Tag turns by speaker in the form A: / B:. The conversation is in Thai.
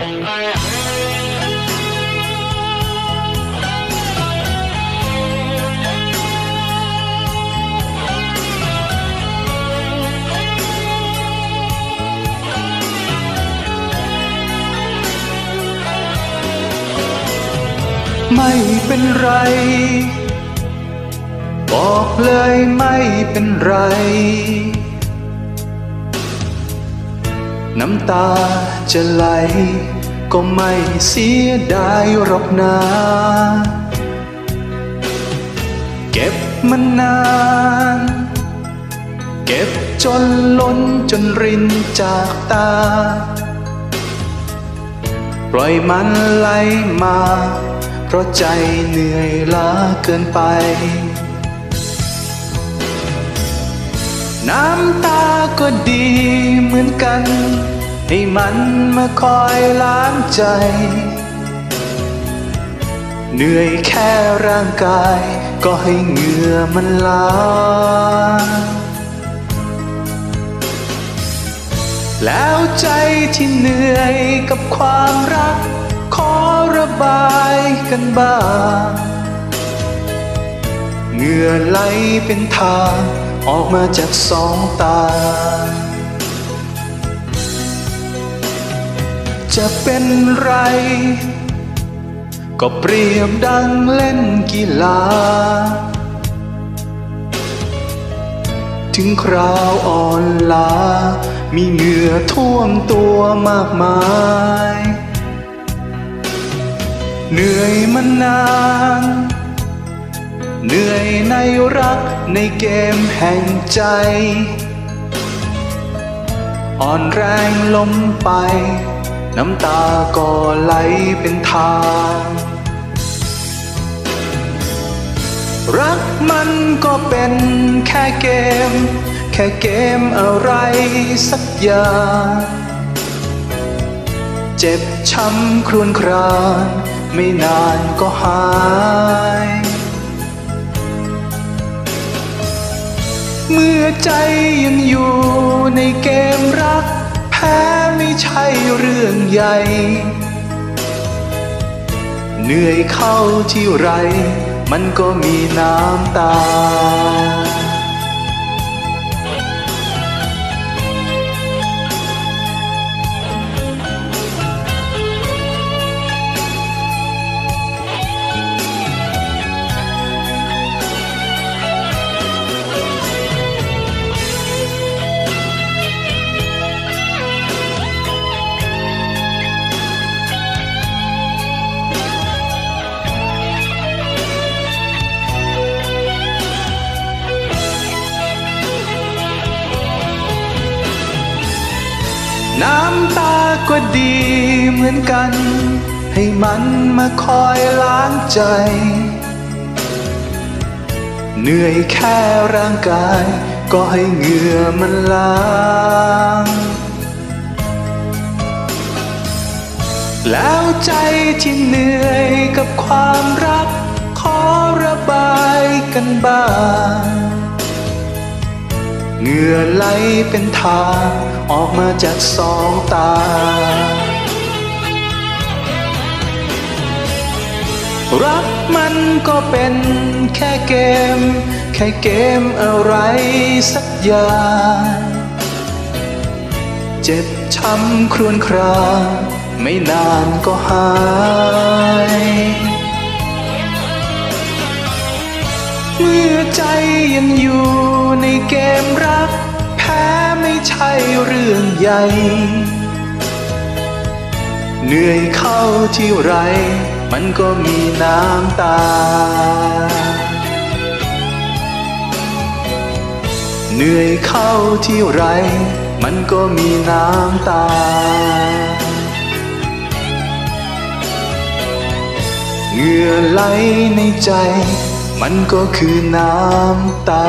A: ไม่เป็นไร บอกเลยไม่เป็นไร น้ำตาจะไหล ก็ไม่เสียดายหรอกนาเก็บมันนาน เก็บจนล้นจนรินจากตา ปล่อยมันไหลมา เพราะใจเหนื่อยล้าเกินไป น้ำตา ก็ดีเหมือนกัน ให้มันมาคอยล้างใจ เหนื่อยแค่ร่างกาย ก็ให้เหงื่อมันล้างแล้วใจที่เหนื่อยกับความรัก ขอระบายกันบ้างเหงื่อไหลเป็นทาง ออกมาจากสองตา จะเป็นไร ก็เปรียบดังเล่นกีฬา ถึงคราวอ่อนล้า มีเหงื่อท่วมตัวมากมาย เหนื่อยมานาน เหนื่อยในรักในเกมแห่งใจ อ่อนแรงล้มไป น้ำตาก็ไหลเป็นทาง รักมันก็เป็นแค่เกม แค่เกมอะไรสักอย่างเจ็บช้ำครวญครางไม่นานก็หาย เมื่อใจยังอยู่ในเกมรัก แพ้ไม่ใช่เรื่องใหญ่ เหนื่อยเข้าที่ไร มันก็มีน้ำตา น้ำตาก็ดีเหมือนกัน ให้มันมาคอยล้างใจ เหนื่อยแค่ร่างกาย ก็ให้เหงื่อมันล้างแล้วใจที่เหนื่อยกับความรัก ขอระบายกันบ้าง เหงื่อไหลเป็นทางออกมาจากสองตา รักมันก็เป็นแค่เกม แค่เกมอะไรสักอย่างเจ็บช้ำครวญครางไม่นานก็หายเมื่อใจยังอยู่ ในเกมรัก แพ้ไม่ใช่เรื่องใหญ่ เหนื่อยเข้าที่ไร มันก็มีน้ำตา เหนื่อยเข้าที่ไร มันก็มีน้ำตาเหงื่อไหลในใจ มันก็คือน้ำตา